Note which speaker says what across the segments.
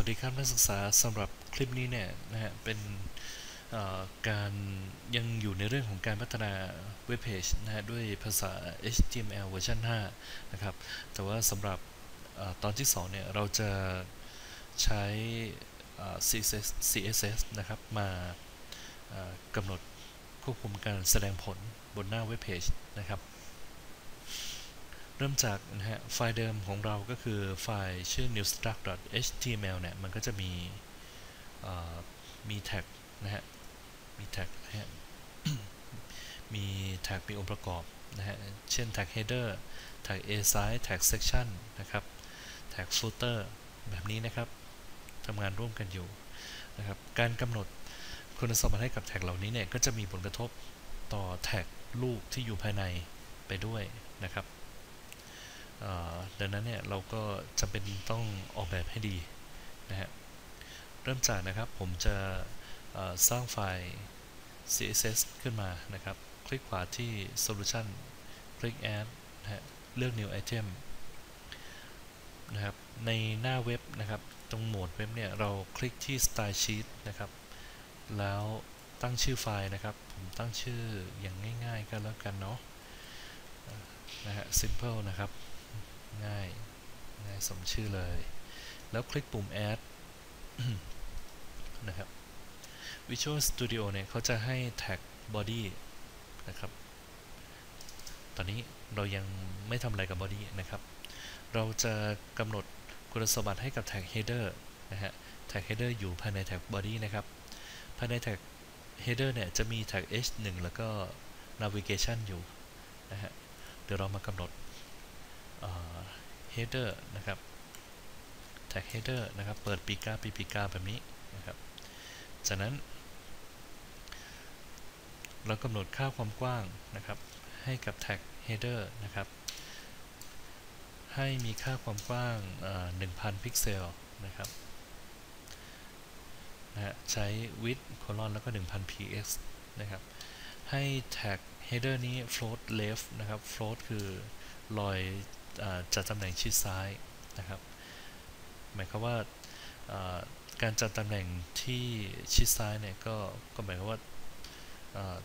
Speaker 1: วัสดีครับนักศึกษาสำหรับคลิปนี้เนี่ยนะฮะเป็นการยังอยู่ในเรื่องของการพัฒนาเว็บเพจนะฮะด้วยภาษา HTML เวอร์ชัน5นะครับแต่ว่าสำหรับอตอนที่ 2 เนี่ย เราจะใช้ CSS, CSS นะครับมากำหนดควบคุมการแสดงผลบนหน้าเว็บเพจนะครับ เริ่มจากนะฮะไฟล์เดิมของเราก็คือไฟล์ชื่อ newstruct.html เนี่ยมันก็จะมีมีแท็กนะฮะมีแท็กนะฮะมีแท็กมีองค์ประกอบนะฮะเช่นแท็ก header แท็ก a size แท็ก section นะครับแท็ก footer แบบนี้นะครับทำงานร่วมกันอยู่นะครับการกำหนดคุณสมบัติให้กับแท็กเหล่านี้เนี่ยก็จะมีผลกระทบต่อแท็กลูกที่อยู่ภายในไปด้วยนะครับ ดังนั้นเนี่ยเราก็จำเป็นต้องออกแบบให้ดีนะฮะเริ่มจากนะครับผมจะสร้างไฟล์ CSS ขึ้นมานะครับ คลิกขวาที่ Solution คลิก Add นะฮะเลือก New Item นะครับในหน้าเว็บนะครับ ตรงโหมดเว็บเนี่ย เราคลิกที่ Style Sheet นะครับ แล้วตั้งชื่อไฟล์นะครับ ผมตั้งชื่ออย่างง่ายๆก็แล้วกันเนาะนะฮะ simple นะครับ ง่าย ง่ายสมชื่อเลย แล้วคลิกปุ่ม add นะครับ Visual Studio เนี่ยเขาจะให้แท็ก body นะครับ ตอนนี้เรายังไม่ทำอะไรกับ body นะครับ เราจะกำหนดคุณสมบัติให้กับแท็ก header นะฮะ แท็ก header อยู่ภายในแท็ก body นะครับ ภายในแท็ก header เนี่ยจะมีแท็ก h1 แล้วก็ navigation อยู่นะฮะ เดี๋ยวเรามากำหนด header นะครับ tag header นะครับ เปิดปีกาปีปีกาแบบนี้นะครับ จากนั้น เรากำหนดค่าความกว้างนะครับ ให้กับ tag header นะครับ ให้มีค่าความกว้าง 1,000 พิกเซลนะครับนะใช้ width colon แล้วก็ 1,000 px นะครับ ให้ tag header นี้ float left นะครับ float คือลอย จัดตำแหน่งชิดซ้ายนะครับหมายความว่าการจัดตำแหน่งที่ชิดซ้ายเนี่ยก็ก็หมายความว่า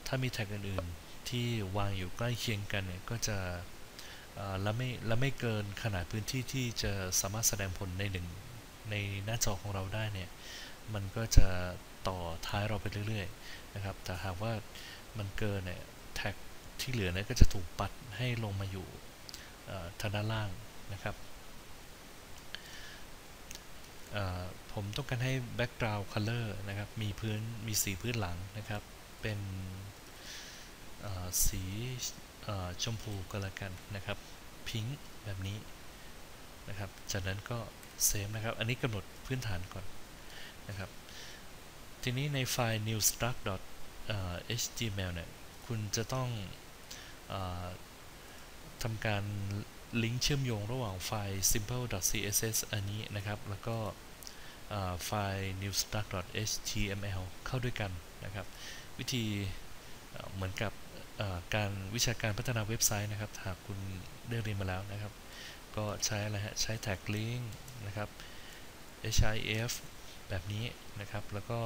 Speaker 1: ถ้ามีแท็กอื่นๆที่วางอยู่ใกล้เคียงกันเนี่ยก็จะและไม่และไม่เกินขนาดพื้นที่ที่จะสามารถแสดงผลในหนึ่งในหน้าจอของเราได้เนี่ยมันก็จะต่อท้ายเราไปเรื่อยๆนะครับแต่หากว่ามันเกินเนี่ยแท็กที่เหลือเนี่ยก็จะถูกปัดให้ลงมาอยู่ ทางด้านล่างนะครับผมต้องการให้ background color นะครับ มีพื้น มีสีพื้นหลังนะครับ เป็นสีชมพูก็แล้วกันนะครับ พิงค์แบบนี้นะครับ จากนั้นก็เซฟนะครับ อันนี้กำหนดพื้นฐานก่อนนะครับ ทีนี้ในไฟล์ new struct html เนี่ย คุณจะต้อง ทำการลิงก์เชื่อมโยงระหว่างไฟล์ simple.css อันนี้นะครับ แล้วก็ไฟล์ newstart html เข้าด้วยกันนะครับ วิธีเหมือนกับการวิชาการพัฒนาเว็บไซต์นะครับ หากคุณได้เรียนมาแล้วนะครับ ก็ใช้อะไรฮะ ใช้แท็กลิงก์นะครับ hif แบบนี้นะครับ แล้วก็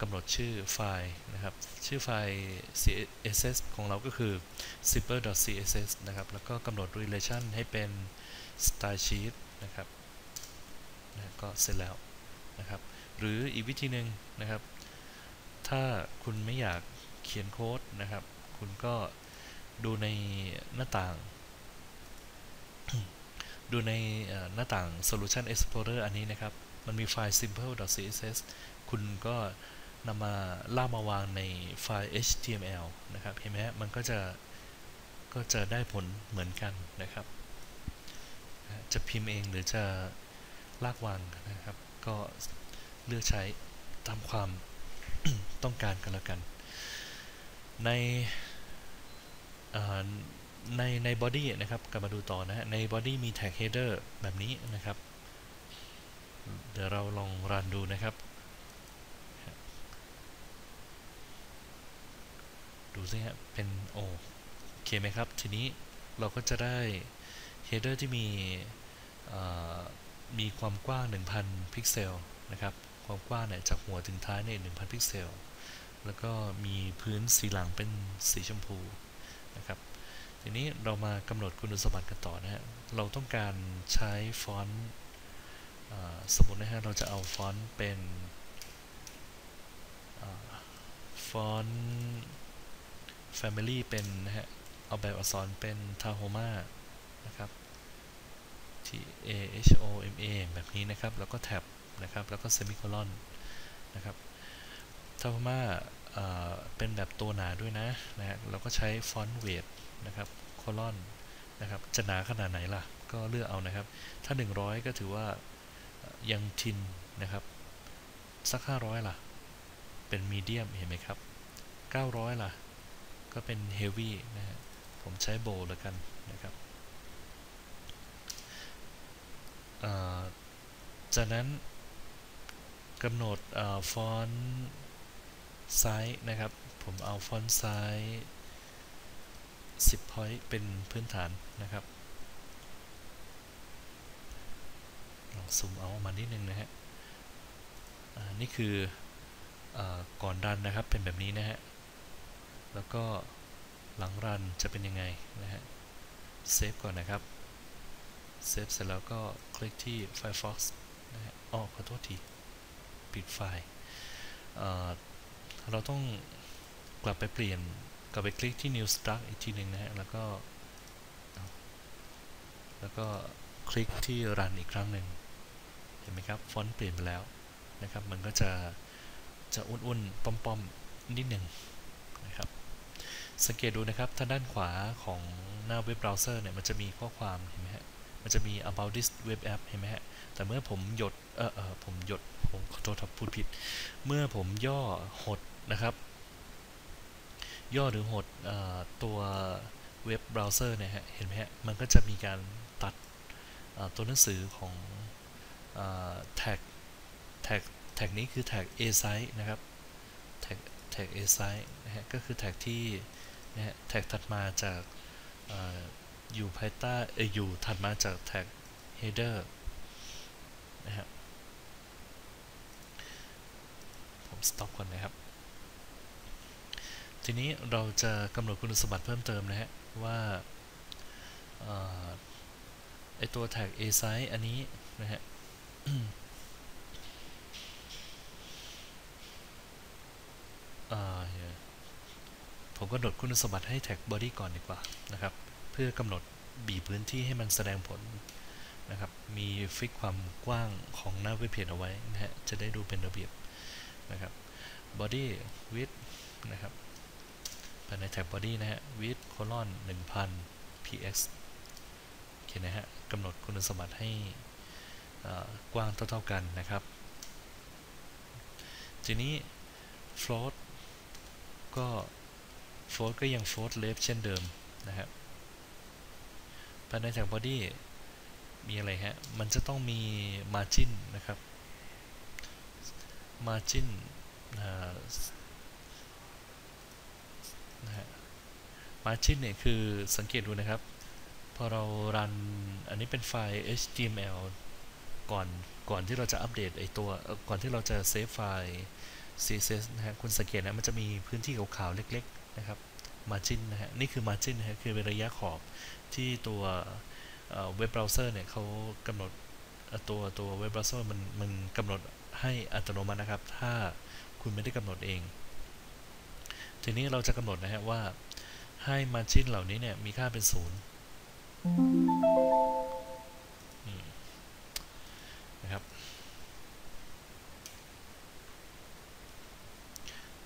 Speaker 1: กำหนดชื่อไฟล์นะครับ ชื่อไฟล์ css ของเราก็คือ simple.css นะครับ แล้วก็กำหนด relation ให้เป็น style sheet นะครับนะก็เสร็จแล้วนะครับ หรืออีกวิธีหนึ่งนะครับ ถ้าคุณไม่อยากเขียนโค้ดนะครับ คุณก็ดูในหน้าต่าง ดูในหน้าต่าง Solution Explorer อันนี้นะครับ มันมีไฟล์ simple.css คุณก็นำมาล่ามาวางในไฟล์ HTML นะครับเห็นไหมมันก็จะก็จะได้ผลเหมือนกันนะครับ จะพิมพ์เองหรือจะลากวางนะครับ ก็เลือกใช้ตามความต้องการกันแล้วกัน ในในในบอดี้นะครับกลับมาดูต่อนะในบอดี้มีแท็ก header แบบนี้นะครับ เดี๋ยวเราลองรันดูนะครับ ดูสิฮะ เป็นโอเคไหมครับ ทีนี้เราก็จะได้ header ที่มีมีความกว้าง 1,000 พิกเซลนะครับ ความกว้างเนี่ยจากหัวถึงท้ายเนี่ย1,000 พิกเซล แล้วก็มีพื้นสีหลังเป็นสีชมพูนะครับ ทีนี้เรามากำหนดคุณสมบัติกันต่อนะฮะ เราต้องการใช้ฟอนต์สมมตินะฮะ เราจะเอาฟอนต์เป็นฟอนต์ Family เป็นนะฮะ เอาแบบอักษรเป็น Tahoma นะครับ T A H O M A แบบนี้นะครับ แล้วก็แท็บนะครับ แล้วก็เซมิโคลอนนะครับ Tahoma เป็นแบบตัวหนาด้วยนะนะฮะเราก็ใช้ฟอนต์เวทนะครับโคลอนนะครับจะหนาขนาดไหนล่ะ ก็เลือกเอานะครับ ถ้า 100 ก็ถือว่ายังทินนะครับ สัก 500 ล่ะ เป็นมีเดียมเห็นไหมครับ 900 ล่ะ ก็เป็นเฮฟวี่นะฮะผมใช้โบแล้วกันนะครับจากนั้นกำหนดฟอนต์ไซส์นะครับ ผมเอาฟอนต์ไซส์10 point เป็นพื้นฐานนะครับลองซูมเอามานิดนึงนะฮะนี่คืออก่อนรันนะครับเป็นแบบนี้นะฮะ แล้วก็หลังรันจะเป็นยังไงนะฮะเซฟก่อนนะครับเซฟเสร็จแล้วก็คลิกที่ Firefox นะฮะอ๋อขอโทษที ปิดไฟล์เราต้องกลับไปเปลี่ยนกลับไปคลิกที่ New Start อีกทีหนึ่งนะฮะ แล้วก็ แล้วก็คลิกที่ Run อีกครั้งหนึ่งเห็นไหมครับ ฟอนต์เปลี่ยนไปแล้วนะครับ มันก็จะจะอุ่นๆป้อมๆนิดหนึ่งนะครับ สังเกตดูนะครับทางด้านขวาของหน้าเว็บเบราว์เซอร์เนี่ยมันจะมีข้อความเห็นไหมฮะมันจะมี about this web app เห็นไหมฮะแต่เมื่อผมหยดเออเออผมหยดผมขอโทษครับพูดผิด เมื่อผมย่อหดนะครับ ย่อหรือหดตัวเว็บเบราว์เซอร์เนี่ยฮะเห็นไหมฮะมันก็จะมีการตัดตัวหนังสือของแท็กแท็กแท็กนี้คือแท็ก a site นะครับแท็กแท็ก a site นะฮะก็คือแท็กที่ นะฮะแท็กถัดมาจากอยู่ภายใต้เอออยู่ถัดมาจากแท็ก header นะฮะผม stop ก่อนนะครับ ทีนี้เราจะกำหนดคุณสมบัติเพิ่มเติมนะฮะว่าไอตัวแท็ก a site อันนี้นะฮะ ผมกำหนดคุณสมบัติให้แท็ก body ก่อนดีกว่านะครับ เพื่อกำหนดบีพื้นที่ให้มันแสดงผลนะครับ มีฟิกความกว้างของหน้าเว็บเพจเอาไว้นะฮะ จะได้ดูเป็นระเบียบนะครับ body width นะครับภายในแท็ก body นะฮะ width colon 1000 px โอเคนะฮะกำหนดคุณสมบัติให้กว้างเท่าๆกันนะครับ ทีนี้ float ก็ float ก็ยัง float left เช่นเดิมนะครับภายในจาก body มีอะไรฮะ มันจะต้องมี margin นะครับ margin นะฮะ margin เนี่ยคือสังเกตดูนะครับ พอเรารันอันนี้เป็นไฟล์ HTML ก่อนก่อนที่เราจะอัปเดตไอตัวก่อนที่เราจะเซฟไฟล์ CSS นะฮะคุณสังเกตนะมันจะมีพื้นที่ขาวๆเล็ก ๆ นะครับ margin นะฮะ นี่คือ margin นะฮะ คือเป็นระยะขอบที่ตัวเว็บเบราว์เซอร์เนี่ยเขากำหนดตัวตัวเว็บเบราว์เซอร์มันมันกำหนดให้อัตโนมัตินะครับ ถ้าคุณไม่ได้กำหนดเอง ทีนี้เราจะกำหนดนะฮะว่าให้ margin เหล่านี้เนี่ยมีค่าเป็นศูนย์นะครับ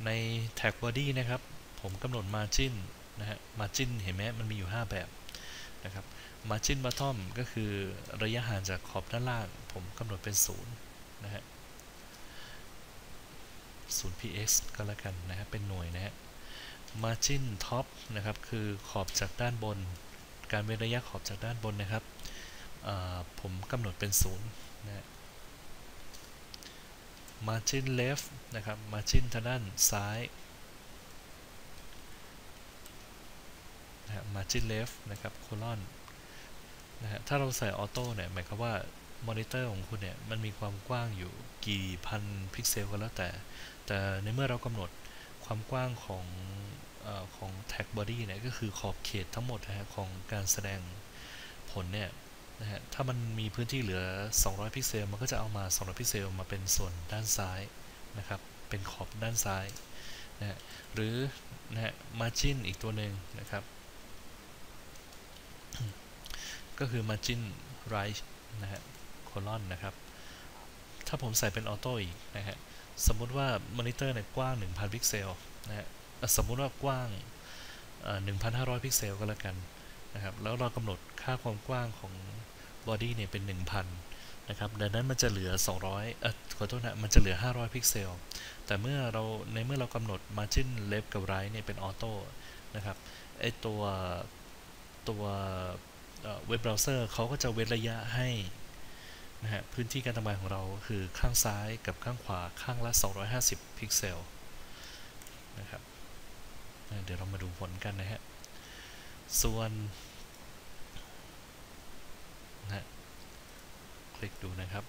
Speaker 1: ใน tag body นะครับ ผมกำหนด margin นะฮะ margin เห็นไหมมันมีอยู่ 5 แบบนะครับ margin bottom ก็คือระยะห่างจากขอบด้านล่าง ผมกำหนดเป็น 0 นะฮะ 0 px ก็แล้วกันนะฮะ เป็นหน่วยนะฮะ margin top นะครับ คือขอบจากด้านบน การเว้นระยะขอบจากด้านบนนะครับ ผมกำหนดเป็น 0 นะ margin left นะครับ margin ทางด้านซ้ายนะฮะ margin left นะครับ colon นะฮะถ้าเราใส่ออโต้เนี่ยหมายความว่ามอนิเตอร์ของคุณเนี่ยมันมีความกว้างอยู่กี่พันพิกเซลก็แล้วแต่ แต่ในเมื่อเรากำหนดความกว้างของอของแท็กบอดี้เนี่ยก็คือขอบเขตทั้งหมดนะฮะของการแสดงผลเนี่ยนะฮะถ้ามันมีพื้นที่เหลือ 200 พิกเซล มันก็จะเอามา 200 พิกเซล มาเป็นส่วนด้านซ้ายนะครับ เป็นขอบด้านซ้ายนะฮะหรือนะฮะ margin อีกตัวหนึ่งนะครับ ก็คือ margin right นะฮะ colon นะครับ ถ้าผมใส่เป็นออโต้อีกนะฮะ สมมุติว่ามอนิเตอร์เนี่ยกว้าง 1,000 พิกเซลนะฮะ สมมุติว่ากว้าง 1,500 พิกเซลก็แล้วกันนะครับ แล้วเรากำหนดค่าความกว้างของบอดี้เนี่ยเป็น 1,000นะครับดังนั้นมันจะเหลือ 200เอ่อขอโทษนะ มันจะเหลือ 500 พิกเซล แต่เมื่อเรา ในเมื่อเรากำหนด margin left กับ right เนี่ยเป็นออโต้นะครับ ไอตัว ตัว เว็บเบราว์เซอร์เขาก็จะเว้นระยะให้นะฮะพื้นที่การทำงานของเราคือข้างซ้ายกับข้างขวาข้างละ 250 พิกเซลนะครับเดี๋ยวเรามาดูผลกันนะฮะส่วนนะคลิกดูนะครับ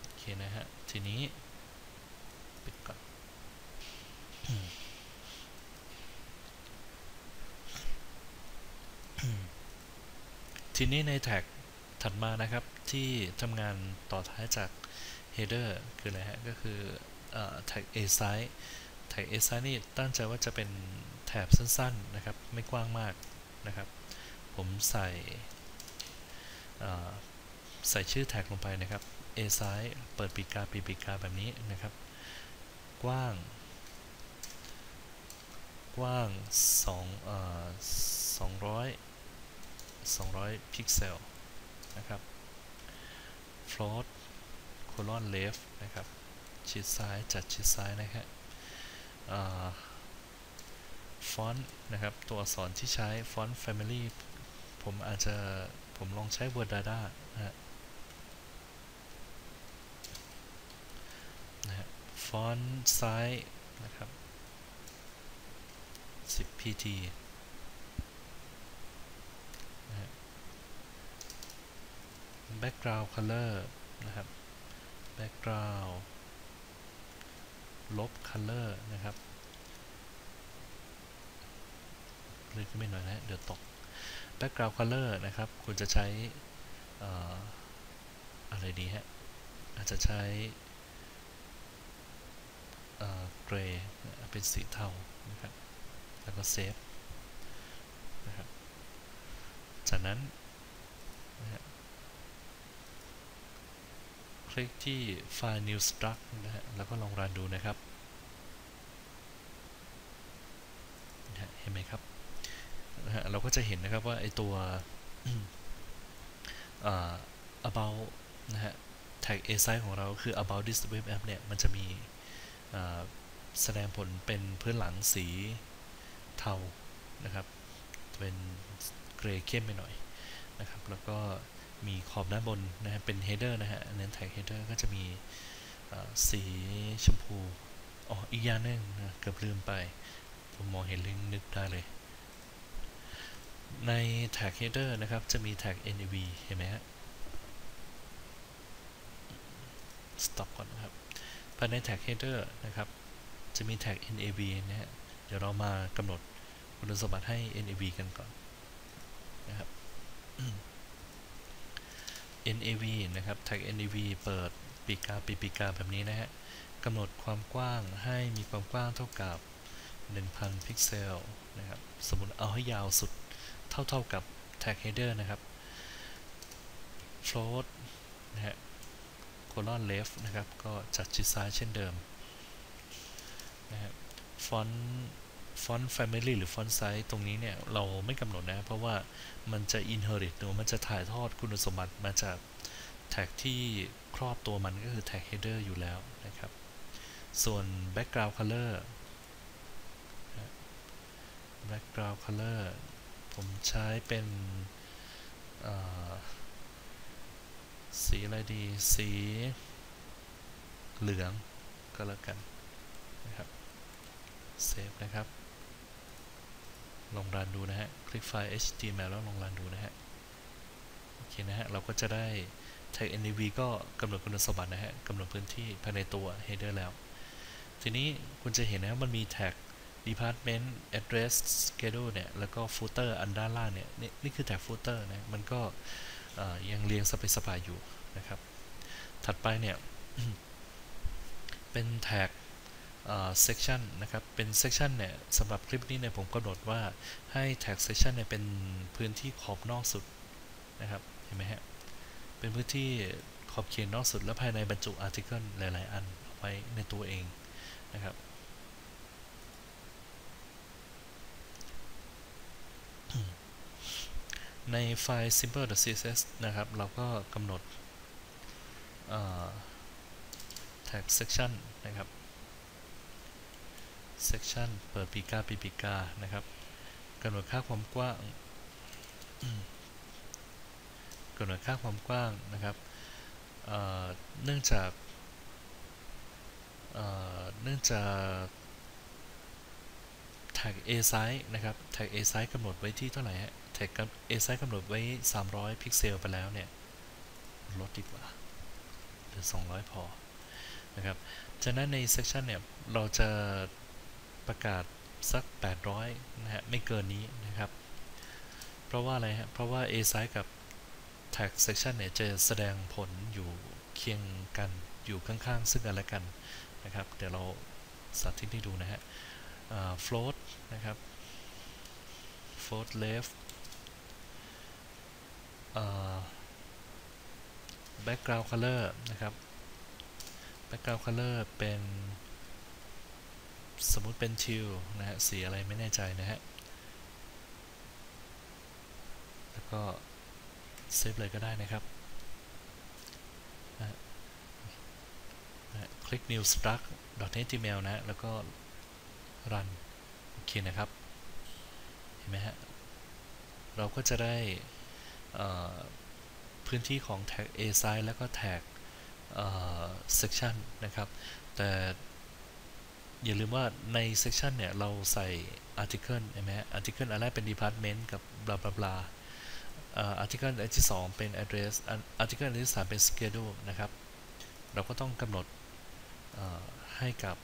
Speaker 1: โอเคนะฮะทีนี้ปิดก่อน ทีนี้ในแท็กถัดมานะครับที่ทำงานต่อท้ายจาก header คืออะไรฮะ ก็คือแท็ก a size แท็ก a size นี่ตั้งใจว่าจะเป็นแถบสั้นๆนะครับ ไม่กว้างมากนะครับ ผมใส่ใส่ชื่อแท็กลงไปนะครับ a size เปิดปีกาปีปีกาแบบนี้นะครับ กว้าง กว้าง2เอ่อ200 200 พิกเซลนะครับ float colon left นะครับ ชิดซ้ายจัดชิดซ้ายนะครับฟอนต์นะครับ ตัวอักษรที่ใช้ฟอนต์ family ผมอาจจะผมลองใช้ word data นะฮะนะฮะฟอนต์ไซส์นะครับ 10 pt นะฮะ background color นะครับ background ลบ color นะครับเลื่อนขึ้นไปหน่อยนะ เดี๋ยวตก background color นะครับ คุณจะใช้อะไรดีฮะ อาจจะใช้เกรย์เป็นสีเทานะครับ แล้วก็เซฟนะครับ จากนั้นนะฮะ คลิกที่ File New Struct นะฮะแล้วก็ลองรันดูนะครับเห็นไหมครับนะฮะเราก็จะเห็นนะครับว่าไอตัว about นะฮะ tag a size ของเราคือ about this web app เนี่ย มันจะมีแสดงผลเป็นพื้นหลังสีเทานะครับ เป็นเกรย์เข้มไปหน่อยนะครับ แล้วก็ มีขอบด้านบนนะฮะเป็น header นะฮะอันนั้น tag header ก็จะมีสีชมพูอ๋ออีกอย่างนึงนะเกือบลืมไป ผมมองเห็นลิงก์นึกได้เลย ใน tag header นะครับจะมี tag nav เห็นไหมฮะ stop ก่อนนะครับภายใน tag header นะครับ จะมี tag nav นะฮะเดี๋ยวเรามากำหนดคุณสมบัติให้ nav กันก่อนนะครับ nav นะครับ tag nav เปิดปีกาปีปีกาแบบนี้นะฮะกำหนดความกว้างให้มีความกว้างเท่ากับ 1,000 พิกเซลนะครับ สมมติเอาให้ยาวสุดเท่าเท่ากับ tag header นะครับ float นะฮะ colon left นะครับ ก็จัดชิดซ้ายเช่นเดิมนะ ฮะ font font family หรือ font size ตรงนี้เนี่ย เราไม่กำหนดนะ เพราะว่ามันจะ inherit หรือมันจะถ่ายทอดคุณสมบัติมาจากแท็กที่ครอบตัวมันก็คือแท็ก header อยู่แล้วนะครับ ส่วน background color background color ผมใช้เป็นสีอะไรดี สีเหลืองก็แล้วกันนะครับ เซฟนะครับ ลองรันดูนะฮะ คลิกไฟล์ html แล้วลองรันดูนะฮะ โอเคนะฮะ เราก็จะได้ tag nav ก็กำหนดคุณสมบัตินะฮะกำหนดพื้นที่ภายในตัว header แล้ว ทีนี้คุณจะเห็นนะมันมี tag department address schedule เนี่ย แล้วก็ footer อันด้านล่างเนี่ย นี่นี่คือ tag footer นะ มันก็ยังเรียงสเปซสปายอยู่นะครับ ถัดไปเนี่ย เป็น tag section นะครับ เป็น section เนี่ยสำหรับคลิปนี้เนี่ยผมกำหนดว่าให้ tag section เนี่ยเป็นพื้นที่ขอบนอกสุดนะครับ เห็นไหมฮะ เป็นพื้นที่ขอบเขตนอกสุดแล้วภายในบรรจุ article หลาย ๆ อันไว้ในตัวเองนะครับ ในไฟล์ simple.css นะครับ เราก็กำหนด tag section นะครับ section เปิดปีกาปีปีกานะครับกำหนดค่าความกว้างกำหนดค่าความกว้างนะครับเนื่องจากเนื่องจาก tag a size นะครับ tag a size กำหนดไว้ที่เท่าไหร่ฮะ tag a size กำหนดไว้ 300 พิกเซลไปแล้วเนี่ยลดดีกว่าเหลือ 200 พอนะครับจากนั้นใน section เนี่ย เราจะ ประกาศสัก 800 นะฮะ ไม่เกินนี้นะครับ เพราะว่าอะไรฮะ เพราะว่า a size กับ tag section เนี่ยจะแสดงผลอยู่เคียงกันอยู่ข้างๆ ซึ่งกันและกันนะครับ เดี๋ยวเราสาธิตให้ดูนะฮะ float นะครับ float left background color นะครับ background color เป็น สมมุติเป็นทิวนะฮะสีอะไรไม่แน่ใจนะฮะ แล้วก็เซฟเลยก็ได้นะครับนะคลิก new struct html นะ แล้วก็ run โอเคนะครับ เห็นไหมฮะ เราก็จะได้พื้นที่ของ tag a size แล้วก็ tag section นะครับ แต่ อย่าลืมว่าใน section เนี่ยเราใส่ article ใช่ไหม article อันแรกเป็น department กับบลาบลาบลา article อันที่ 2 เป็น address article อันที่ 3 เป็น schedule นะครับ เราก็ต้องกำหนดให้กับ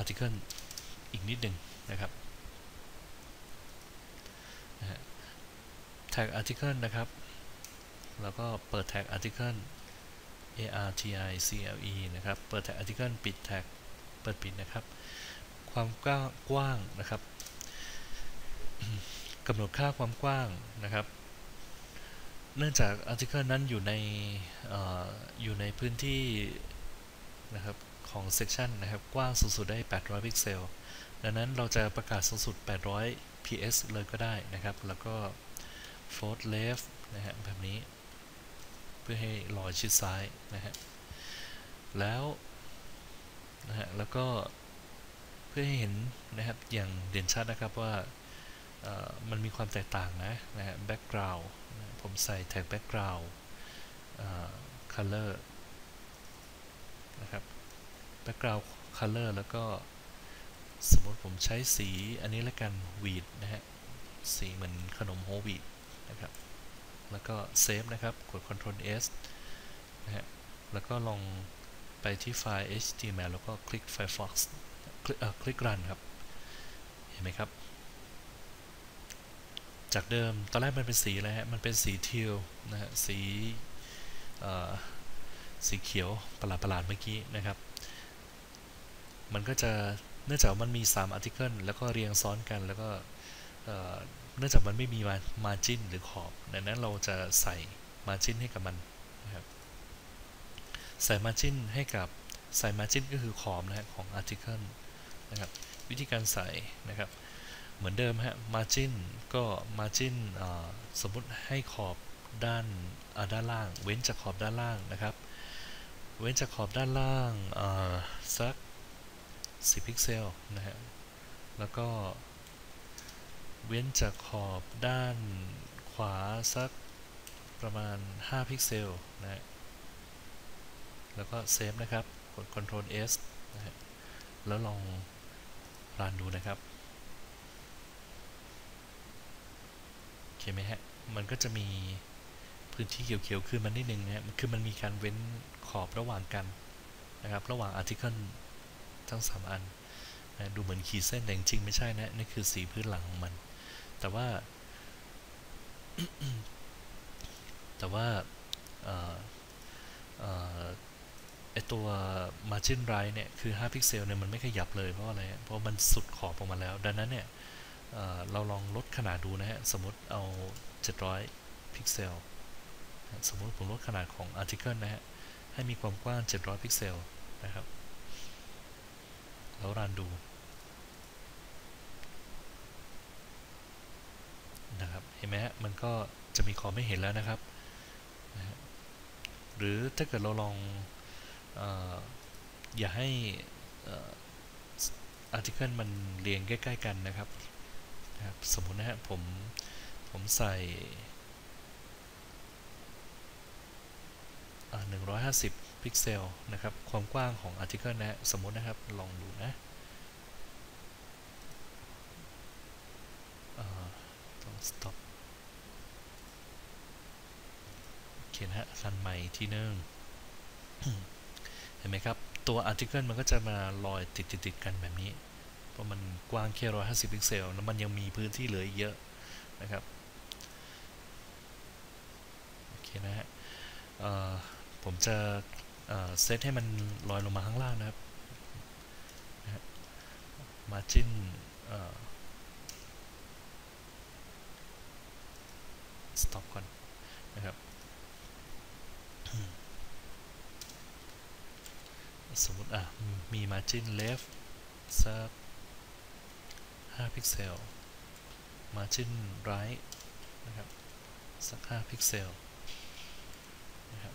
Speaker 1: article อีกนิดหนึ่งนะครับ tag article นะครับ แล้วก็เปิด tag article article นะครับ เปิด tag article ปิด tag เปิดปิดนะครับ ความกว้างนะครับกำหนดค่าความกว้างนะครับ เนื่องจาก article นั้นอยู่ในออยู่ในพื้นที่นะครับของ section นะครับ กว้างสูงสุดได้ 800 พิกเซล ดังนั้นเราจะประกาศสูงสุด 800 ps เลยก็ได้นะครับ แล้วก็ float left นะฮะแบบนี้ เพื่อให้ลอยชิดซ้ายนะฮะแล้ว นะฮะแล้วก็เพื่อให้เห็นนะครับอย่างเด่นชัดนะครับว่ามันมีความแตกต่างนะนะฮะ background ผมใส่ tag background color นะครับ background color แล้วก็สมมติผมใช้สีอันนี้ละกันวีดนะฮะสีเหมือนขนมโฮวีดนะครับแล้วก็เซฟนะครับกด Ctrl S นะฮะแล้วก็ลอง ไปที่ไฟล์ HTML แล้วก็คลิก Firefox คลิกคลิก Run ครับ เห็นไหมครับ จากเดิมตอนแรกมันเป็นสีอะไรฮะมันเป็นสีเทิวนะฮะสีสีเขียวประหลาดประหลาดเมื่อกี้นะครับ มันก็จะเนื่องจากมันมี 3 article แล้วก็เรียงซ้อนกันแล้วก็เนื่องจากมันไม่มีมา margin หรือขอบดังนั้นเราจะใส่ margin ให้กับมัน ใส่ margin ให้กับใส่ margin ก็คือขอบนะของ article นะครับวิธีการใส่นะครับเหมือนเดิมฮะ margin ก็ margin สมมุติให้ขอบด้านด้านล่าง เว้นจากขอบด้านล่างนะครับ เว้นจากขอบด้านล่างสัก 10 พิกเซลนะฮะแล้วก็เว้นจากขอบด้านขวาสักประมาณ 5 พิกเซลนะฮะ แล้วก็เซฟนะครับ กด Ctrl S นะฮะแล้วลองรันดูนะครับเคไหมฮะ มันก็จะมีพื้นที่เขียวๆขึ้นมานิดนึงนะฮะคือมันมีการเว้นขอบระหว่างกันนะครับ ระหว่างอาร์ติเคิลทั้ง 3 อันนะดูเหมือนขีดเส้นแต่จริงไม่ใช่นะนี่คือสีพื้นหลังของมัน แต่ว่า แต่ว่า ไอตัว margin right เนี่ย คือ 5 พิกเซลเนี่ย มันไม่ขยับเลยเพราะอะไร เพราะมันสุดขอบออกมาแล้ว ดังนั้นเนี่ยเเราลองลดขนาดดูนะฮะ สมมติเอา 700 พิกเซล สมมติผมลดขนาดของ article นะฮะ ให้มีความกว้าง 700 พิกเซลนะครับ แล้วรันดูนะครับ เห็นไหมฮะ มันก็จะมีขอบไม่เห็นแล้วนะครับ หรือถ้าเกิดเราลอง อย่าให้อาร์ติเคิลมันเรียงใกล้ ๆ กันนะครับนะครับ สมมุตินะฮะผมผมใส่หนึ่งร้อยห้าสิบพิกเซลนะครับ ความกว้างของอาร์ติเคิลนะฮะสมมตินะครับ ลองดูนะต้อง stop โอเคนะฮะรันใหม่ที่นึง เห็นไหมครับ ตัวอาร์ติเคิลมันก็จะมาลอยติดติดกันแบบนี้ เพราะมันกว้างแค่ร้อยห้าสิบพิกเซล แล้วมันยังมีพื้นที่เหลือเยอะนะครับ โอเคนะฮะผมจะเซตให้มันลอยลงมาข้างล่างนะครับ margin stop ก่อนนะครับ สมมติอะ มี margin left สัก5พิกเซล margin right นะครับ สัก 5 พิกเซลนะครับ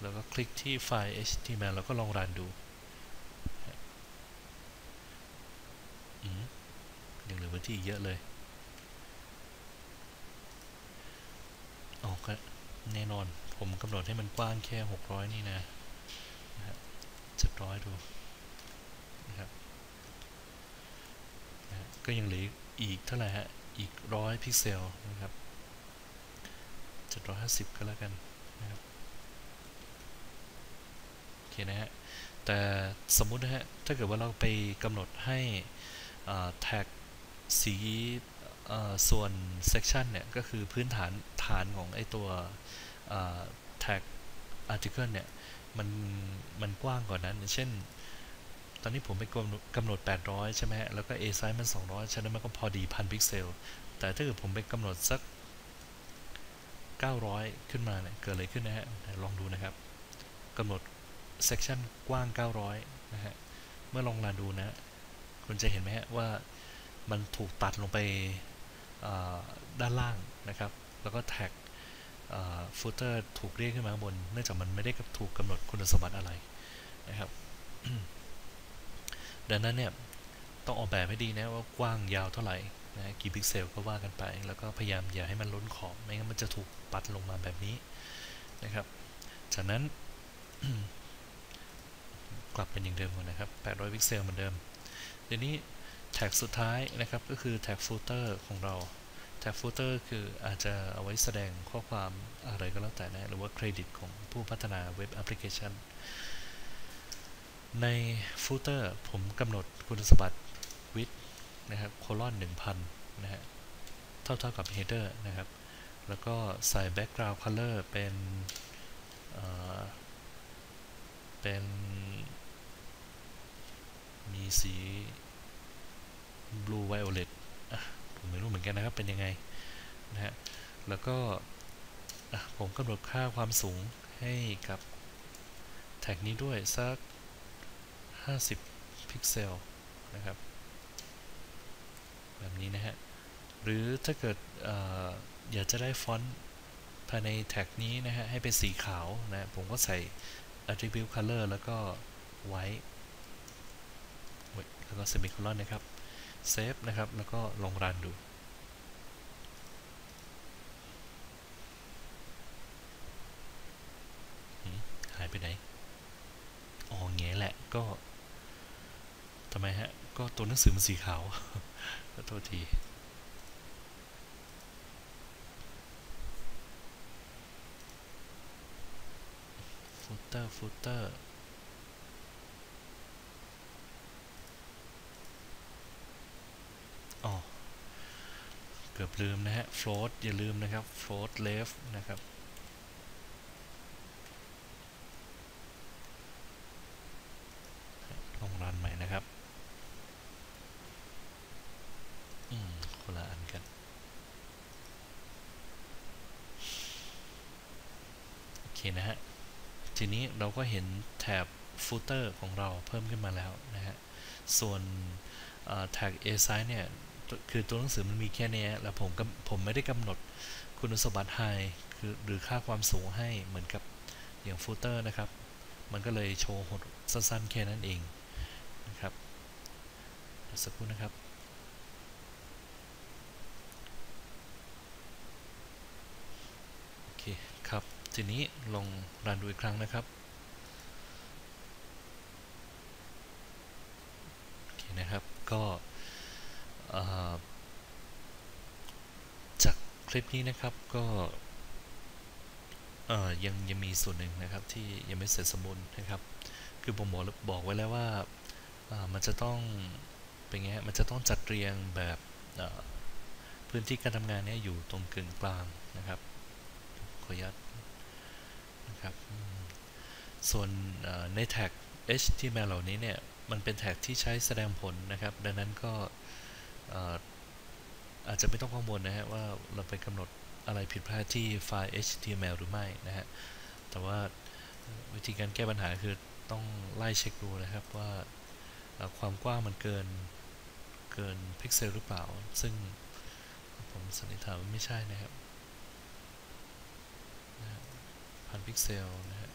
Speaker 1: แล้วก็คลิกที่ไฟล์ HTML แล้วก็ลองรันดูยังเหลือพื้นที่เยอะเลยอ๋อก็แน่นอน ผมกำหนดให้มันกว้างแค่ 600 นี่นะ จ็ดร้อยดูนะครับนะก็ยังเหลืออีกเท่าไหร่ฮะ อีกร้อยพิกเซลนะครับเจ็ดร้อยห้าสิบก็แล้วกันนะครับโอเคนะฮะ แต่สมมุตินะฮะ ถ้าเกิดว่าเราไปกำหนดให้แท็กสีส่วน section เนี่ย ก็คือพื้นฐานฐานของไอตัวแท็ก article เนี่ย มันมันกว้างกว่านั้น เช่น ตอนนี้ผมไปกำหนด 800 ใช่ไหมแล้วก็ A size มัน 200 ฉะนั้นมันก็พอดีพันพิกเซล แต่ถ้าเกิดผมไปกำหนดสัก 900 ขึ้นมาเนี่ยเกิดอะไรขึ้นนะฮะ ลองดูนะครับกำหนด section กว้าง 900 นะฮะ เมื่อลองลาดูนะ คุณจะเห็นไหมฮะว่ามันถูกตัดลงไปด้านล่างนะครับ แล้วก็แท็ก ฟูเตอร์ถูกเรียกขึ้นมาข้างบน เนื่องจากมันไม่ได้ถูกกำหนดคุณสมบัติอะไรนะครับ ดังนั้นเนี่ยต้องออกแบบให้ดีนะว่ากว้างยาวเท่าไหร่นะกี่พิกเซลก็ว่ากันไป แล้วก็พยายามอย่าให้มันล้นขอบ ไม่งั้นมันจะถูกปัดลงมาแบบนี้นะครับ จากนั้นกลับเป็นอย่างเดิมนนะครับ 800 พิกเซลเหมือนเดิม เดี๋ยวนี้แท็กสุดท้ายนะครับก็คือแท็กฟูเตอร์ของเรา แท็กฟูเตอร์คืออาจจะเอาไว้แสดงข้อความอะไรก็แล้วแต่นะ หรือว่าเครดิตของผู้พัฒนาเว็บแอปพลิเคชัน ในฟูเตอร์ผมกำหนดคุณสมบัติ width นะครับ โคลอน1000 นะฮะ เท่าเท่ากับ header นะครับ แล้วก็ใส่ background color เป็นเป็นมีสี blue violet ผมไม่รู้เหมือนกันนะครับ เป็นยังไงนะฮะ แล้วก็ผมกำหนดค่าความสูงให้กับแท็กนี้ด้วยสัก 50 พิกเซลนะครับ แบบนี้นะฮะ หรือถ้าเกิดออยากจะได้ฟอนต์ภายในแท็กนี้นะฮะ ให้เป็นสีขาวนะ ผมก็ใส่ attribute color แล้วก็ white แล้วก็ semicolon นะครับ เซฟนะครับ แล้วก็ลงรันดูหายไปไหนอ๋อเงี้ยแหละก็ทำไมฮะ ก็ตัวหนังสือมันสีขาวขอโทษทีฟุตเตอร์ฟุตเตอร์ เกือบลืมนะฮะ float อย่าลืมนะครับ float left นะครับลองรันใหม่นะครับ อืมคนละอันกัน โอเคนะฮะ ทีนี้เราก็เห็นแถบ footer ของเราเพิ่มขึ้นมาแล้วนะฮะ ส่วนแท็ก A size เนี่ย คือตัวหนังสือมันมีแค่นี้แล้วผมก็ผมไม่ได้กำหนดคุณสมบัติ high คือหรือค่าความสูงให้เหมือนกับอย่าง footer นะครับ มันก็เลยโชว์หดสั้นๆแค่นั้นเองนะครับสักครู่นะครับโอเคครับ ทีนี้ลองรันดูอีกครั้งนะครับโอเคนะครับก็จาก คลิปนี้นะครับก็ยังยังมีส่วนหนึ่งนะครับที่ยังไม่เสร็จสมบูรณ์นะครับ คือผมบอกบอกไว้แล้วว่ามันจะต้องเป็นไงมันจะต้องจัดเรียงแบบพื้นที่การทำงานเนี่ยอยู่ตรงกึ่งกลางนะครับขอยัดนะครับส่วนในแท็ก HTML เหล่านี้เนี่ยมันเป็นแท็กที่ใช้แสดงผลนะครับ ดังนั้นก็ อาจจะไม่ต้องกังวลนะฮะว่าเราไปกำหนดอะไรผิดพลาดที่ไฟล์ HTML หรือไม่นะฮะ แต่ว่าวิธีการแก้ปัญหาคือต้องไล่เช็คดูนะครับว่าความกว้างมันเกินเกินพิกเซลหรือเปล่า ซึ่งผมสันนิษฐานว่าไม่ใช่นะครับพันพิกเซลนะฮะ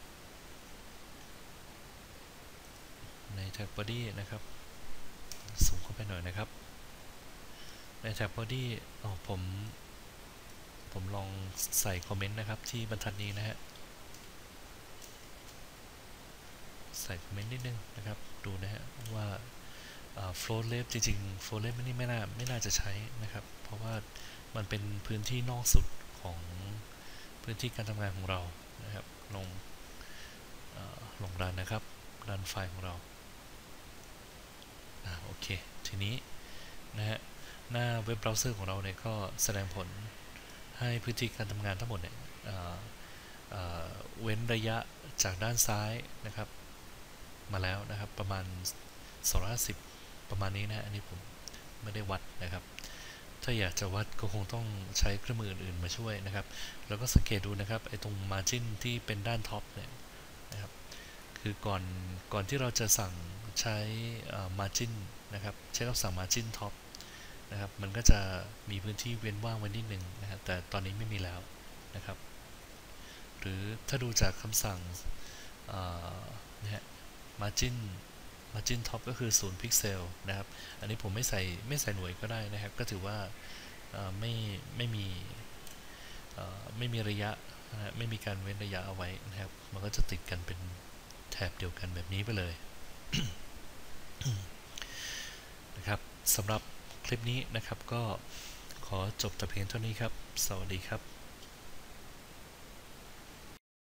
Speaker 1: ในแท็ก body นะครับ สูงเข้าไปหน่อยนะครับ ในแท็ก body อ๋อผม ผมลองใส่คอมเมนต์นะครับที่บรรทัดนี้นะฮะ ใส่คอมเมนต์นิดนึงนะครับ ดูนะฮะว่า float left จริงๆ float left นี่ไม่น่าไม่น่าจะใช้นะครับ เพราะว่ามันเป็นพื้นที่นอกสุดของพื้นที่การทำงานของเรานะครับ ลงลงรันนะครับ รันไฟล์ของเรา โอเค ทีนี้นะฮะ หน้าเว็บเบราว์เซอร์ของเราเนี่ยก็แสดงผลให้พื้นที่การทำงานทั้งหมดเนี่ยเว้นระยะจากด้านซ้ายนะครับ มาแล้วนะครับประมาณ250ประมาณนี้นะ อันนี้ผมไม่ได้วัดนะครับ ถ้าอยากจะวัดก็คงต้องใช้เครื่องมืออื่นๆมาช่วยนะครับ แล้วก็สังเกตดูนะครับไอ้ตรง margin ที่เป็นด้านท็อปเนี่ยนะครับ คือก่อนก่อนที่เราจะสั่งใช้ margin นะครับ ใช้คำสั่ง margin top นะครับ มันก็จะมีพื้นที่เว้นว่างไว้นิดหนึ่งนะครับ แต่ตอนนี้ไม่มีแล้วนะครับ หรือถ้าดูจากคำสั่งนะฮะ margin margin top ก็คือ 0 พิกเซลนะครับ อันนี้ผมไม่ใส่ไม่ใส่หน่วยก็ได้นะครับ ก็ถือว่าไม่ไม่มีไม่มีระยะนะไม่มีการเว้นระยะเอาไว้นะครับ มันก็จะติดกันเป็นแถบเดียวกันแบบนี้ไปเลยนะครับสำหรับ คลิปนี้นะครับก็ขอจบแต่เพียงเท่านี้ครับ สวัสดีครับ